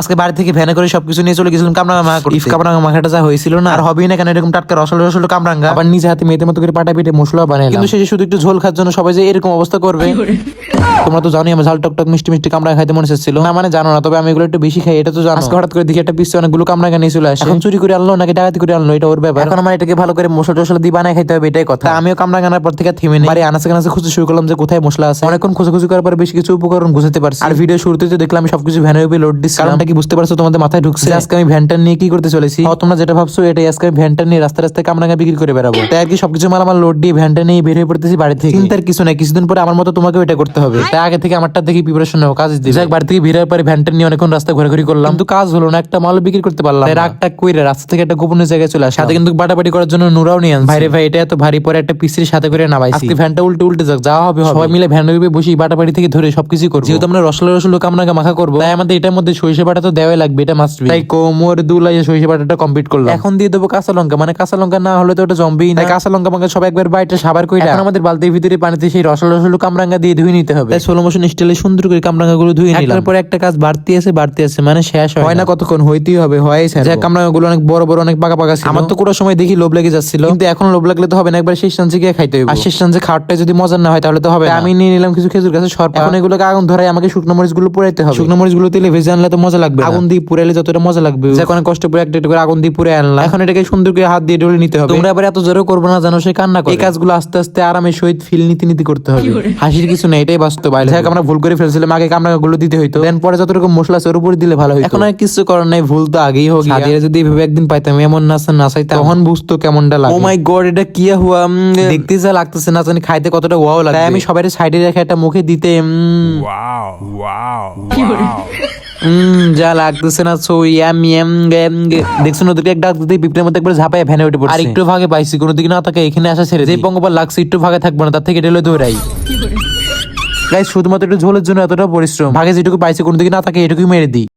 আজকে বাড়ি থেকে ভ্যানে করে সবকিছু নিয়ে চলে গেছিলাম কামরাঙ্গা মাখা করতে ইফ কামরাঙ্গা মাখাটা যা হয়েছিল না। আর হবেই না কেন? এরকম টাটকা রসল রসল কামরাঙ্গা। আবার নিজে হাতে মেয়েদের মতো করে পাটা পিটে মশলা বানাই কিন্তু শেষে শুধু একটু ঝোল খাওয়ার জন্য সবাই যে এরকম অবস্থা করবে তোমরা তো জানোই আমার ঝাল টক টক মিষ্টি মিষ্টি কামড়া খাইতে মনে চাচ্ছিল না মানে জানো না তবে আমি এগুলো একটু বেশি খাই এটা তো জানো। আজকে হঠাৎ করে দেখি একটা পিসে অনেকগুলো কামড়া নিয়ে চলে আসে। এখন চুরি করে আনলো নাকি ডাকাতি করে আনলো এটা ওর ব্যাপার। এখন আমার এটাকে ভালো করে মশলা টসলা দিয়ে বানায় খাইতে হবে এটাই কথা। আমিও কামড়া গানার পর থেকে থেমে নেই। বাড়ি আনাচে কানাচে খুঁজতে শুরু করলাম যে কোথায় মশলা আছে। অনেকক্ষণ খোঁজাখুঁজি করার পর বেশ কিছু উপকরণ বুঝতে পারছি। আর ভিডিও শুরুতে তো দেখলাম আমি সবকিছু ভ্যানের উপরে লোড দিচ্ছি কারণটা কি বুঝতে পারছ? তোমাদের মাথায় ঢুকছে। আজকে আমি ভ্যানটা নিয়ে কি করতে চলেছি? ও, তোমরা যেটা ভাবছ এটাই। আজকে আমি ভ্যানটা নিয়ে রাস্তা রাস্তায় কামরাঙ্গা বিক্রি করে বেড়াবো। তাই আর কি সবকিছু মাল আমার লোড দিয়ে ভ্যানটা নিয়ে বের হয়ে পড়তেছি বাড়ি থেকে। চিন্তার কিছু নাই কিছুদিন পরে আমার মতো তোমাকেও এটা করতে হবে। তাই আগে থেকে আমারটা দেখি প্রিপারেশন নেব কাজ দিই যাক বাড়ি থেকে হওয়ার পরে ভ্যানটা নিয়ে অনেকক্ষণ রাস্তা ঘোরাঘুরি করলাম। কিন্তু কাজ হলো না একটা মাল বিক্রি করতে পারলাম তাই রাগটা কইরে রাস্তা থেকে একটা গোপনীয় জায়গায় চলে আসে সাথে কিন্তু বাটাবাটি করার জন্য নুরাও নিয়ে আনছে। ভাই রে ভাই এটা এত ভারী পরে একটা পিসির সাথে করে নামাইছি। আজকে ভ্যানটা উল্টে উল্টে যাক যা হবে হবে। সবাই মিলে ভ্যানের উপরে বসে বাটাবাটি থেকে ধরে সবকিছু করব। যেহেতু আমরা রসলা রসল কামনাকে মাখা করব তাই আমাদের এটার মধ্যে সরিষা বাটা তো দেওয়াই লাগবে এটা মাস্ট বি তাই কোমর দুলাই সরিষা বাটাটা কমপ্লিট করলাম। এখন দিয়ে দেবো কাঁচা লঙ্কা মানে কাঁচা লঙ্কা না হলে তো ওটা জম্বি তাই কাঁচা লঙ্কা মাখা সব একবার বাইটা সাবার করে এখন আমাদের বালতির ভিতরে পানিতে সেই রসল রসল কামরাঙ্গা দিয়ে ধুয়ে নিতে হবে। তাই সোলো মোশন স্টাইলে সুন্দর করে কামরাঙ্গা গুলো ধুয়ে নিলাম। একটার পর একটা কাজ বাড়তি আছে বাড়তি আছে মানে শেষ হয় না কতক্ষণ? হইতেই হবে হয় যে কামরাঙ্গা গুলো অনেক বড় বড় অনেক পাকা পাকা ছিল। আমার তো কোনো সময় দেখি লোভ লেগে যাচ্ছিল। কিন্তু এখন লোভ লাগলে তো হবে না একবার শেষ চান্সে গিয়ে খাইতে হবে আর শেষ চান্সে খাওয়ারটা যদি মজার না হয় তাহলে তো হবে আমি নিয়ে নিলাম কিছু খেজুর গাছের সরপা। এখন এগুলোকে আগুন ধরাই আমাকে শুকনো মরিচগুলো পুরাইতে হবে। শুকনো মরিচগুলো তেলে ভেজে আনলে তো মজা লাগবে আগুন দিয়ে পুরাইলে যতটা মজা লাগবে অনেক কষ্ট করে একটা একটা করে আগুন দিয়ে পুরে আনলাম। এখন এটাকে সুন্দর করে হাত দিয়ে ডলে নিতে হবে। তোমরা আবার এত জোরে করব না জানো সে কান্না করে। এই কাজগুলো আস্তে আস্তে আরামে সহিত ফিল নীতি নীতি করতে হবে। হাসির কিছু নেই এটাই বাস্তব আইলে যাক আমরা ভুল করে ফেলছিলাম আগে কামড়া গুলো দিতে হইতো। দেন পরে যত রকম মশলা আছে ওর উপরে দিলে ভালো হইতো। এখন আর কিছু করার নাই ভুল তো আগেই হোক সাদিয়া যদি এভাবে একদিন পাইতাম এমন নাচা নাচাইতাম তখন বুঝতো কেমনটা লাগে। ও মাই গড এটা কি হুয়া দেখতে যা লাগতেছে না জানি খাইতে কতটা ওয়াও লাগে তাই আমি সবাই সাইডে রেখে একটা মুখে দিতে উম, Wow. যা লাগতেছে না সো ইয়াম ইয়াম গ্যাম দেখছ না এক ডাক দিতে পিপড়ের মধ্যে একবার ঝাপায় ভ্যানে উঠে পড়ছে। আর একটু ভাগে পাইছি কোনো দিকে না থাকে এখানে আসা ছেড়ে যে পঙ্গপাল লাগছে একটু ভাগে থাকব না তার থেকে এটা হলো দৌড়াই। গাই শুধুমাত্র একটু ঝোলের জন্য এতটা পরিশ্রম। ভাগে যেটুকু পাইছি কোনো দিকে না থাকে এটুকুই মেরে দিই।